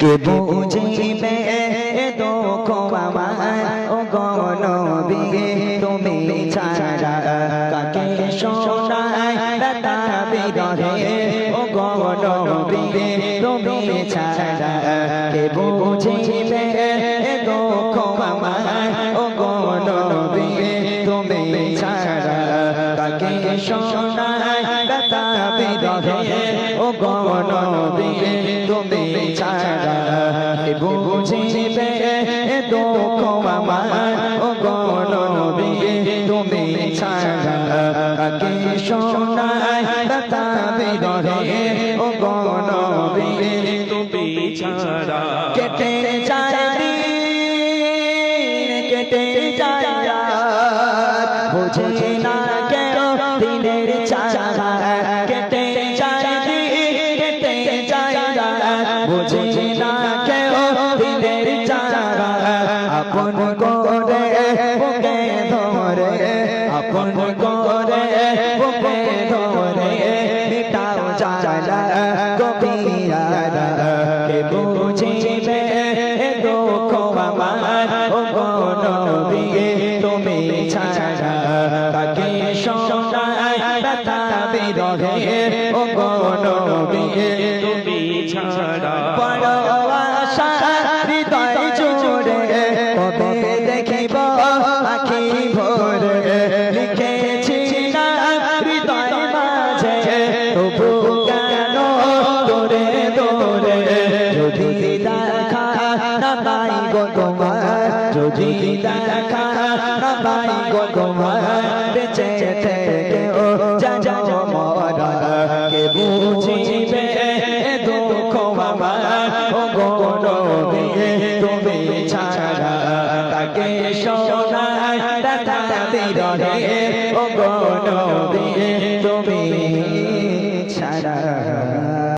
কে বুঝিবে দুঃখ আমার। ও গনবি তুমি ছাড়া কাকে শোনায়? ব্যথা বিরহে। ও গনবি তুমি ছাড়া কে বুঝিবে দুঃখ আমার? ও গনবি তুমি ছাড়া কাকে শোনায়? ব্যথা বিরহে। ও গনবি তুমি ছাড়া দুঃখ আমার। ও গনবি তুমি ছাড়া কাকে শোনায়? ব্যথা বিরহে, ও গনবি তুমি ছাড়া। কেটে যায় কেটে যায় বুঝে না কেন দিনের চারা কেটে যায় কেটে যায় বুঝে আপন করে, বুকে ধরে, আপন করে, বুকে ধরে, মিটাও জ্বালা গভীরা কে বুঝিবে দুঃখ আমার, ও গনবি তুমি ছাড়া, তাকে শোনায় ব্যথা বিরহে, ও গনবি তুমি ছাড়া। বড় যদি দেখা না পাই গো তোমার যদি দেখা না পাই গো তোমার বেঁচে থেকে ও যা যা মরা কে বুঝিবে দুঃখ আমার ও গনবি তুমি ছাড়া তাকে শোনায় ব্যথা বিরহে